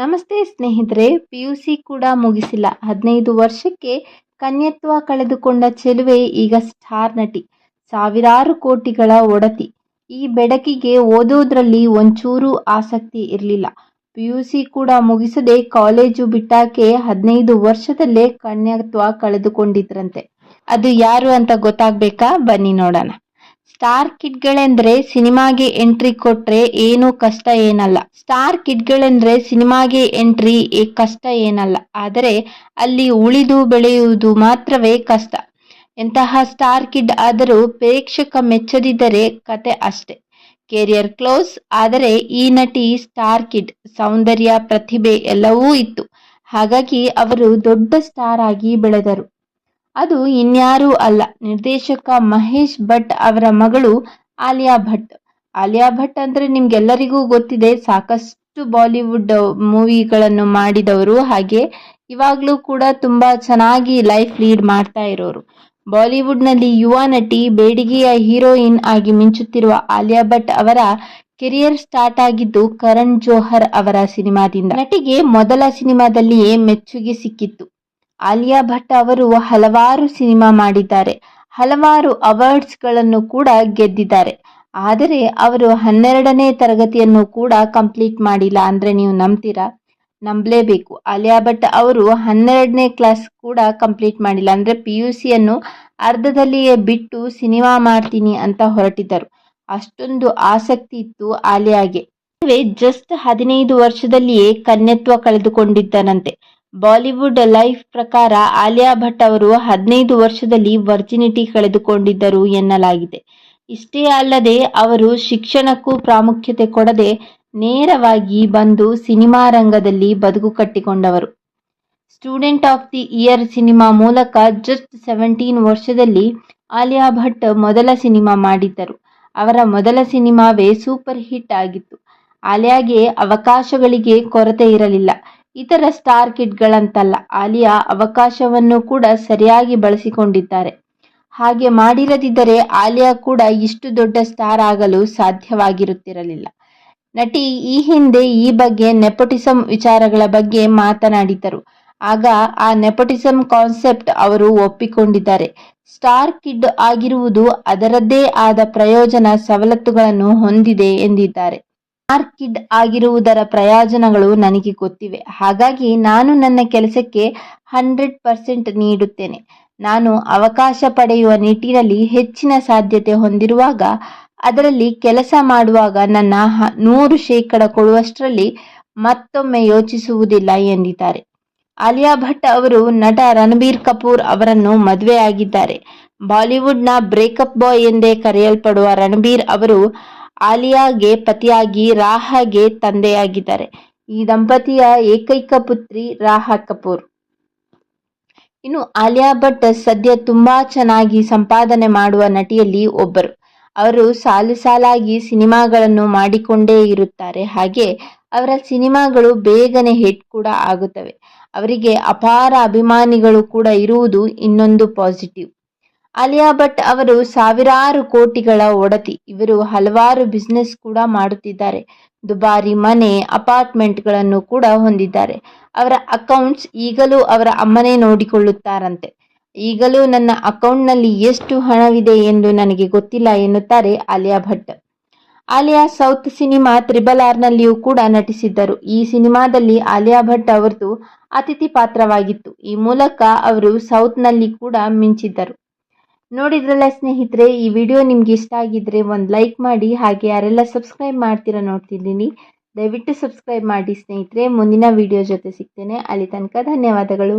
ನಮಸ್ತೆ ಸ್ನೇಹಿತರೆ P U C ಕೂಡ ಮುಗಿಸಿಲ್ಲ. ಹದಿನೈದು ವರ್ಷಕ್ಕೆ ಕನ್ಯತ್ವ ಕಳೆದುಕೊಂಡ ಚೆಲುವೆ ಈಗ ಸ್ಟಾರ್ ನಟಿ. ಸಾವಿರಾರು ಕೋಟಿಗಳ ಒಡತಿ. ಈ ಬೆಡಕಿಗೆ ಓದೋದ್ರಲ್ಲಿ ಒಂಚೂರು ಆಸಕ್ತಿ ಇರಲಿಲ್ಲ. ಪಿ ಯು ಸಿ ಕೂಡ ಮುಗಿಸದೆ ಕಾಲೇಜು ಬಿಟ್ಟಾಕೆ ಹದಿನೈದು ವರ್ಷದಲ್ಲೇ ಕನ್ಯತ್ವ ಕಳೆದುಕೊಂಡಿದ್ರಂತೆ. ಅದು ಯಾರು ಅಂತ ಗೊತ್ತಾಗ್ಬೇಕಾ? ಬನ್ನಿ ನೋಡೋಣ. ಸ್ಟಾರ್ ಕಿಡ್ಗಳೆಂದ್ರೆ ಸಿನಿಮಾಗೆ ಎಂಟ್ರಿ ಕೊಟ್ರೆ ಏನು ಕಷ್ಟ ಏನಲ್ಲ. ಸ್ಟಾರ್ ಕಿಡ್ಗಳೆಂದ್ರೆ ಸಿನಿಮಾಗೆ ಎಂಟ್ರಿ ಕಷ್ಟ ಏನಲ್ಲ. ಆದರೆ ಅಲ್ಲಿ ಉಳಿದು ಬೆಳೆಯುವುದು ಮಾತ್ರವೇ ಕಷ್ಟ. ಎಂತಹ ಸ್ಟಾರ್ ಕಿಡ್ ಆದರೂ ಪ್ರೇಕ್ಷಕ ಮೆಚ್ಚದಿದ್ದರೆ ಕತೆ ಅಷ್ಟೆ. ಕೆರಿಯರ್ ಕ್ಲೋಸ್, ಆದರೆ ಈ ನಟಿ ಸ್ಟಾರ್ ಕಿಡ್. ಸೌಂದರ್ಯ, ಪ್ರತಿಭೆ ಎಲ್ಲವೂ ಇತ್ತು. ಹಾಗಾಗಿ ಅವರು ದೊಡ್ಡ ಸ್ಟಾರ್ ಆಗಿ ಬೆಳೆದರು. ಅದು ಇನ್ಯಾರೂ ಅಲ್ಲ, ನಿರ್ದೇಶಕ ಮಹೇಶ್ ಭಟ್ ಅವರ ಮಗಳು ಆಲಿಯಾ ಭಟ್. ಆಲಿಯಾ ಭಟ್ ಅಂದರೆ ನಿಮ್ಗೆಲ್ಲರಿಗೂ ಗೊತ್ತಿದೆ, ಸಾಕಷ್ಟು ಬಾಲಿವುಡ್ ಮೂವಿಗಳನ್ನು ಮಾಡಿದವರು. ಹಾಗೆ ಇವಾಗಲೂ ಕೂಡ ತುಂಬ ಚೆನ್ನಾಗಿ ಲೈಫ್ ಲೀಡ್ ಮಾಡ್ತಾ ಇರೋರು. ಬಾಲಿವುಡ್ನಲ್ಲಿ ಯುವ ನಟಿ, ಬೇಡಿಗೆಯ ಹೀರೋಯಿನ್ ಆಗಿ ಮಿಂಚುತ್ತಿರುವ ಆಲಿಯಾ ಭಟ್ ಅವರ ಕೆರಿಯರ್ ಸ್ಟಾರ್ಟ್ ಆಗಿದ್ದು ಕರಣ್ ಜೋಹರ್ ಅವರ ಸಿನಿಮಾದಿಂದ. ನಟಿಗೆ ಮೊದಲ ಸಿನಿಮಾದಲ್ಲಿಯೇ ಮೆಚ್ಚುಗೆ ಸಿಕ್ಕಿತ್ತು. ಆಲಿಯಾ ಭಟ್ ಅವರು ಹಲವಾರು ಸಿನಿಮಾ ಮಾಡಿದ್ದಾರೆ. ಹಲವಾರು ಅವಾರ್ಡ್ಸ್ಗಳನ್ನು ಕೂಡ ಗೆದ್ದಿದ್ದಾರೆ. ಆದರೆ ಅವರು ಹನ್ನೆರಡನೇ ತರಗತಿಯನ್ನು ಕೂಡ ಕಂಪ್ಲೀಟ್ ಮಾಡಿಲ್ಲ ಅಂದರೆ ನೀವು ನಂಬ್ತೀರಾ? ನಂಬಲೇಬೇಕು. ಆಲಿಯಾ ಭಟ್ ಅವರು ಹನ್ನೆರಡನೇ ಕ್ಲಾಸ್ ಕೂಡ ಕಂಪ್ಲೀಟ್ ಮಾಡಿಲ್ಲ ಅಂದರೆ ಪಿ ಯು ಸಿಯನ್ನು ಅರ್ಧದಲ್ಲಿಯೇ ಬಿಟ್ಟು ಸಿನಿಮಾ ಮಾಡ್ತೀನಿ ಅಂತ ಹೊರಟಿದ್ದರು. ಅಷ್ಟೊಂದು ಆಸಕ್ತಿ ಇತ್ತು ಆಲಿಯಾಗೆ. ಜಸ್ಟ್ ಹದಿನೈದು ವರ್ಷದಲ್ಲಿಯೇ ಕನ್ಯತ್ವ ಕಳೆದುಕೊಂಡಿದ್ದನಂತೆ. ಬಾಲಿವುಡ್ ಲೈಫ್ ಪ್ರಕಾರ ಆಲಿಯಾ ಭಟ್ ಅವರು ಹದಿನೈದು ವರ್ಷದಲ್ಲಿ ವರ್ಜಿನಿಟಿ ಕಳೆದುಕೊಂಡಿದ್ದರು ಎನ್ನಲಾಗಿದೆ. ಇಷ್ಟೇ ಅಲ್ಲದೆ ಅವರು ಶಿಕ್ಷಣಕ್ಕೂ ಪ್ರಾಮುಖ್ಯತೆ ಕೊಡದೆ ನೇರವಾಗಿ ಬಂದು ಸಿನಿಮಾ ರಂಗದಲ್ಲಿ ಬದುಕು ಕಟ್ಟಿಕೊಂಡವರು. Student of the year cinema ಮೂಲಕ ಜಸ್ಟ್ ಸೆವೆಂಟೀನ್ ವರ್ಷದಲ್ಲಿ ಆಲಿಯಾ ಭಟ್ ಮೊದಲ ಸಿನಿಮಾ ಮಾಡಿದ್ದರು. ಅವರ ಮೊದಲ ಸಿನಿಮಾವೇ ಸೂಪರ್ ಹಿಟ್ ಆಗಿತ್ತು. ಆಲಿಯಾಗೆ ಅವಕಾಶಗಳಿಗೆ ಕೊರತೆ ಇರಲಿಲ್ಲ. ಇತರ ಸ್ಟಾರ್ ಕಿಡ್ಗಳಂತಲ್ಲ, ಆಲಿಯಾ ಅವಕಾಶವನ್ನು ಕೂಡ ಸರಿಯಾಗಿ ಬಳಸಿಕೊಂಡಿದ್ದಾರೆ. ಹಾಗೆ ಮಾಡಿರದಿದ್ದರೆ ಆಲಿಯಾ ಕೂಡ ಇಷ್ಟು ದೊಡ್ಡ ಸ್ಟಾರ್ ಆಗಲು ಸಾಧ್ಯವಾಗಿರುತ್ತಿರಲಿಲ್ಲ. ನಟಿ ಈ ಹಿಂದೆ ಈ ಬಗ್ಗೆ ನೆಪೋಟಿಸಂ ವಿಚಾರಗಳ ಬಗ್ಗೆ ಮಾತನಾಡಿದ್ದರು. ಆಗ ಆ ನೆಪೋಟಿಸಂ ಕಾನ್ಸೆಪ್ಟ್ ಅವರು ಒಪ್ಪಿಕೊಂಡಿದ್ದಾರೆ. ಸ್ಟಾರ್ ಕಿಡ್ ಆಗಿರುವುದು ಅದರದ್ದೇ ಆದ ಪ್ರಯೋಜನ ಸವಲತ್ತುಗಳನ್ನು ಹೊಂದಿದೆ ಎಂದಿದ್ದಾರೆ. ಕಿಡ್ ಆಗಿರುವುದರ ಪ್ರಯೋಜನಗಳು ನನಗೆ ಗೊತ್ತಿವೆ. ಹಾಗಾಗಿ ನಾನು ನನ್ನ ಕೆಲಸಕ್ಕೆ ಹಂಡ್ರೆಡ್ ಪರ್ಸೆಂಟ್ ನೀಡುತ್ತೇನೆ. ನಾನು ಅವಕಾಶ ಪಡೆಯುವ ನಿಟ್ಟಿನಲ್ಲಿ ಹೆಚ್ಚಿನ ಸಾಧ್ಯತೆ ಹೊಂದಿರುವಾಗ, ಅದರಲ್ಲಿ ಕೆಲಸ ಮಾಡುವಾಗ ನನ್ನ ನೂರು ಶೇಕಡ ಕೊಡುವಷ್ಟರಲ್ಲಿ ಮತ್ತೊಮ್ಮೆ ಯೋಚಿಸುವುದಿಲ್ಲ ಎಂದಿದ್ದಾರೆ. ಆಲಿಯಾ ಭಟ್ ಅವರು ನಟ ರಣಬೀರ್ ಕಪೂರ್ ಅವರನ್ನು ಮದುವೆಯಾಗಿದ್ದಾರೆ. ಬಾಲಿವುಡ್ನ ಬ್ರೇಕಪ್ ಬಾಯ್ ಎಂದೇ ಕರೆಯಲ್ಪಡುವ ರಣಬೀರ್ ಅವರು ಆಲಿಯಾಗೆ ಪತಿಯಾಗಿ ರಾಹಾಗೆ ತಂದೆಯಾಗಿದ್ದಾರೆ. ಈ ದಂಪತಿಯ ಏಕೈಕ ಪುತ್ರಿ ರಾಹಾ ಕಪೂರ್. ಇನ್ನು ಆಲಿಯಾ ಭಟ್ ಸದ್ಯ ತುಂಬಾ ಚೆನ್ನಾಗಿ ಸಂಪಾದನೆ ಮಾಡುವ ನಟಿಯಲ್ಲಿ ಒಬ್ಬರು. ಅವರು ಸಾಲು ಸಾಲಾಗಿ ಸಿನಿಮಾಗಳನ್ನು ಮಾಡಿಕೊಂಡೇ ಇರುತ್ತಾರೆ. ಹಾಗೆ ಅವರ ಸಿನಿಮಾಗಳು ಬೇಗನೆ ಹಿಟ್ ಕೂಡ ಆಗುತ್ತವೆ. ಅವರಿಗೆ ಅಪಾರ ಅಭಿಮಾನಿಗಳು ಕೂಡ ಇರುವುದು ಇನ್ನೊಂದು ಪಾಸಿಟಿವ್. ಆಲಿಯಾ ಭಟ್ ಅವರು ಸಾವಿರಾರು ಕೋಟಿಗಳ ಒಡತಿ. ಇವರು ಹಲವಾರು ಬಿಸ್ನೆಸ್ ಕೂಡ ಮಾಡುತ್ತಿದ್ದಾರೆ. ದುಬಾರಿ ಮನೆ ಅಪಾರ್ಟ್ಮೆಂಟ್ಗಳನ್ನು ಕೂಡ ಹೊಂದಿದ್ದಾರೆ. ಅವರ ಅಕೌಂಟ್ಸ್ ಈಗಲೂ ಅವರ ಅಮ್ಮನೇ ನೋಡಿಕೊಳ್ಳುತ್ತಾರಂತೆ. ಈಗಲೂ ನನ್ನ ಅಕೌಂಟ್ನಲ್ಲಿ ಎಷ್ಟು ಹಣವಿದೆ ಎಂದು ನನಗೆ ಗೊತ್ತಿಲ್ಲ ಎನ್ನುತ್ತಾರೆ Alia Bhatt. Alia south cinema triple ಆರ್ನಲ್ಲಿಯೂ ಕೂಡ ನಟಿಸಿದ್ದರು. ಈ ಸಿನಿಮಾದಲ್ಲಿ ಆಲಿಯಾ ಭಟ್ ಅವರದು ಅತಿಥಿ ಪಾತ್ರವಾಗಿತ್ತು. ಈ ಮೂಲಕ ಅವರು ಸೌತ್ನಲ್ಲಿ ಕೂಡ ಮಿಂಚಿದ್ದರು. ನೋಡಿದ್ರಲ್ಲ ಸ್ನೇಹಿತರೆ, ಈ ವಿಡಿಯೋ ನಿಮ್ಗೆ ಇಷ್ಟ ಆಗಿದ್ರೆ ಒಂದು ಲೈಕ್ ಮಾಡಿ, ಹಾಗೆ ಯಾರೆಲ್ಲ ಸಬ್ಸ್ಕ್ರೈಬ್ ಮಾಡ್ತೀರಾ ನೋಡ್ತಿದ್ದೀನಿ. ದಯವಿಟ್ಟು ಸಬ್ಸ್ಕ್ರೈಬ್ ಮಾಡಿ ಸ್ನೇಹಿತರೆ, ಮುಂದಿನ ವಿಡಿಯೋ ಜೊತೆ ಸಿಗ್ತೇನೆ. ಅಲ್ಲಿ ತನಕ ಧನ್ಯವಾದಗಳು.